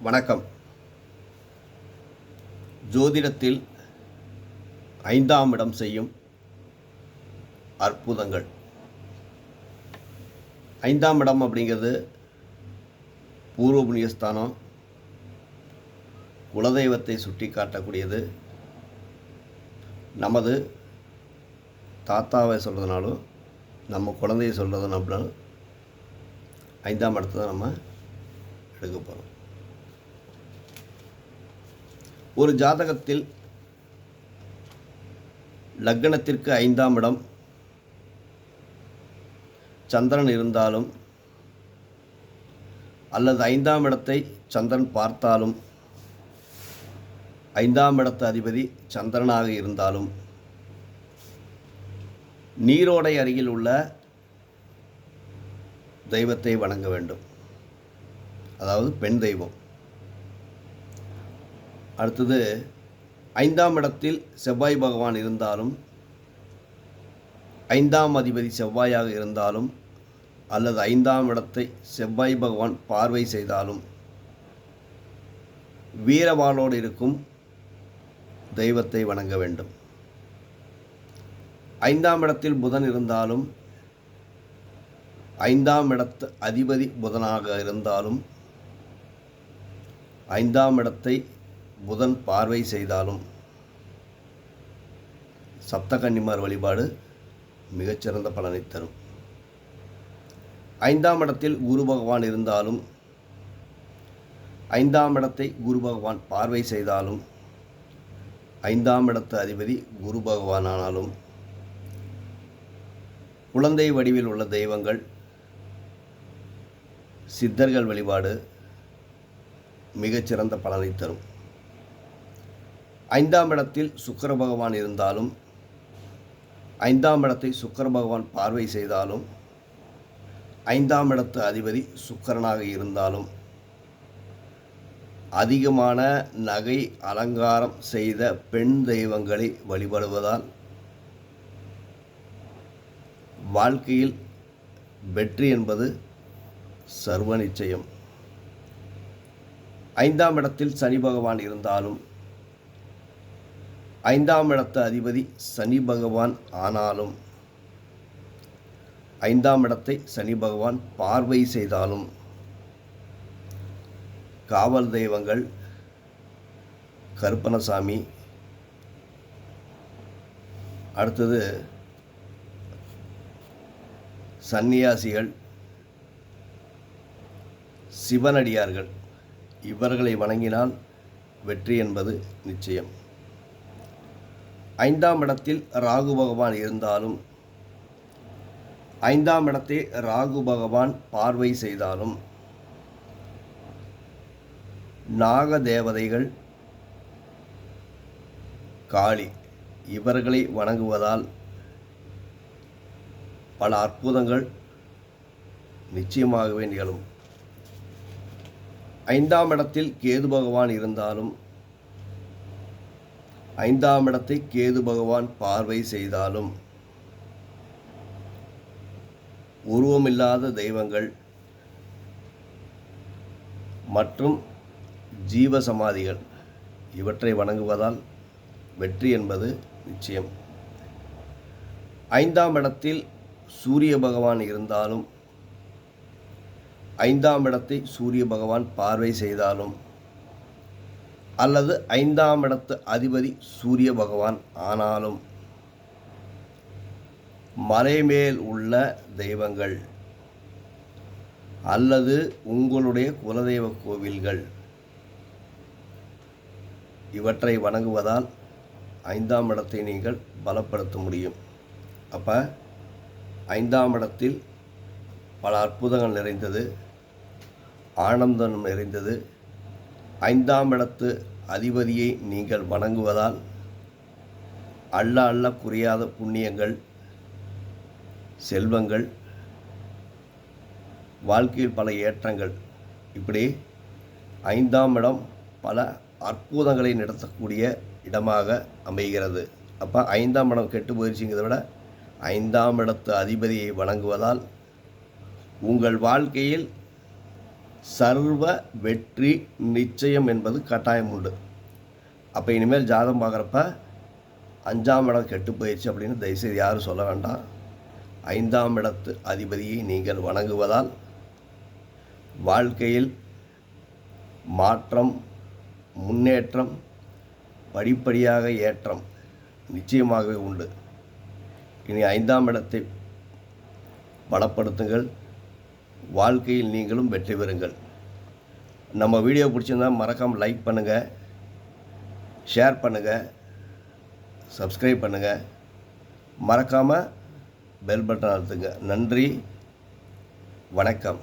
வணக்கம். ஜோதிடத்தில் ஐந்தாம் இடம் செய்யும் அற்புதங்கள். ஐந்தாம் இடம் அப்படிங்கிறது பூர்வ புண்ணியஸ்தானம் குலதெய்வத்தை சுட்டி காட்டக்கூடியது நமது தாத்தாவை சொல்கிறதுனாலும் நம்ம குழந்தைய சொல்கிறதுனாலும் ஐந்தாம் இடத்தை தான் நம்ம எடுக்க போகிறோம் ஒரு ஜாதகத்தில் லக்னத்திற்கு ஐந்தாம் இடம் சந்திரன் இருந்தாலும் அல்லது ஐந்தாம் இடத்தை சந்திரன் பார்த்தாலும் ஐந்தாம் இடத்து அதிபதி சந்திரனாக இருந்தாலும் நீரோடை அருகில் உள்ள தெய்வத்தை வணங்க வேண்டும். அதாவது பெண் தெய்வம். அடுத்தது ஐந்தாம் இடத்தில் செவ்வாய் பகவான் இருந்தாலும் ஐந்தாம் அதிபதி செவ்வாயாக இருந்தாலும் அல்லது ஐந்தாம் இடத்தை செவ்வாய் பகவான் பார்வை செய்தாலும் வீரவாளோடு இருக்கும் தெய்வத்தை வணங்க வேண்டும். ஐந்தாம் இடத்தில் புதன் இருந்தாலும் ஐந்தாம் இடத்து அதிபதி புதனாக இருந்தாலும் ஐந்தாம் இடத்தை புதன் பார்வை செய்தாலும் சப்தகன்னிமார் வழிபாடு மிகச்சிறந்த பலனை தரும். ஐந்தாம் இடத்தில் குரு பகவான் இருந்தாலும் ஐந்தாம் இடத்தை குரு பகவான் பார்வை செய்தாலும் ஐந்தாம் இடத்து அதிபதி குரு பகவான் ஆனாலும் குழந்தை வடிவில் உள்ள தெய்வங்கள் சித்தர்கள் வழிபாடு மிகச்சிறந்த பலனை தரும். ஐந்தாம் இடத்தில் சுக்கர பகவான் இருந்தாலும் ஐந்தாம் இடத்தை சுக்கர பகவான் பார்வை செய்தாலும் ஐந்தாம் இடத்து அதிபதி சுக்கரனாக இருந்தாலும் அதிகமான நகை அலங்காரம் செய்த பெண் தெய்வங்களை வழிபடுவதால் வாழ்க்கையில் வெற்றி என்பது சர்வ நிச்சயம். ஐந்தாம் இடத்தில் சனி பகவான் இருந்தாலும் ஐந்தாம் இடத்து அதிபதி சனி பகவான் ஆனாலும் ஐந்தாம் இடத்தை சனி பகவான் பார்வை செய்தாலும் காவல் தெய்வங்கள் கருப்பணசாமி அடுத்தது சந்நியாசிகள் சிவனடியார்கள். இவர்களை வணங்கினால் வெற்றி என்பது நிச்சயம். ஐந்தாம் இடத்தில் ராகு பகவான் இருந்தாலும் ஐந்தாம் இடத்தை ராகு பகவான் பார்வை செய்தாலும் நாக தேவதைகள் காளி இவர்களை வணங்குவதால் பல அற்புதங்கள் நிச்சயமாகவே நிகழும். ஐந்தாம் இடத்தில் கேது பகவான் இருந்தாலும் ஐந்தாம் இடத்தை கேது பகவான் பார்வை செய்தாலும் உருவமில்லாத தெய்வங்கள் மற்றும் ஜீவ சமாதிகள் இவற்றை வணங்குவதால் வெற்றி என்பது நிச்சயம். ஐந்தாம் இடத்தில் சூரிய பகவான் இருந்தாலும் ஐந்தாம் இடத்தை சூரிய பகவான் பார்வை செய்தாலும் அல்லது ஐந்தாம் இடத்து அதிபதி சூரிய பகவான் ஆனாலும் மலைமேல் உள்ள தெய்வங்கள் அல்லது உங்களுடைய குலதெய்வ கோவில்கள் இவற்றை வணங்குவதால் ஐந்தாம் இடத்தை நீங்கள் பலப்படுத்த முடியும். அப்போ ஐந்தாம் இடத்தில் பல அற்புதங்கள் நிறைந்தது ஆனந்தம் நிறைந்தது ஐந்தாம் இடத்து அதிபதியை நீங்கள் வணங்குவதால் அள்ள அள்ள குறையாத புண்ணியங்கள் செல்வங்கள் வாழ்க்கையில் பல ஏற்றங்கள். இப்படி ஐந்தாம் இடம் பல அற்புதங்களை நடத்தக்கூடிய இடமாக அமைகிறது. அப்போ ஐந்தாம் இடம் கெட்டு போயிடுச்சுங்கிறத விட ஐந்தாம் இடத்து அதிபதியை வணங்குவதால் உங்கள் வாழ்க்கையில் சர்வ வெற்றி நிச்சயம் என்பது கட்டாயம் உண்டு. அப்போ இனிமேல் ஜாதகம் பார்க்குறப்ப அஞ்சாம் இடம் கெட்டு போயிடுச்சு அப்படின்னு தயவுசெய்து யாரும் சொல்ல வேண்டாம். ஐந்தாம் இடத்து அதிபதியை நீங்கள் வணங்குவதால் வாழ்க்கையில் மாற்றம் முன்னேற்றம் படிப்படியாக ஏற்றம் நிச்சயமாகவே உண்டு. இனி ஐந்தாம் இடத்தை பலப்படுத்துங்கள். வாழ்க்கையில் நீங்களும் வெற்றி பெறுங்கள். நம்ம வீடியோ பிடிச்சிருந்தா மறக்காமல் லைக் பண்ணுங்கள் ஷேர் பண்ணுங்கள் சப்ஸ்கிரைப் பண்ணுங்கள் மறக்காமல் பெல் பட்டன் அழுத்துங்க. நன்றி வணக்கம்.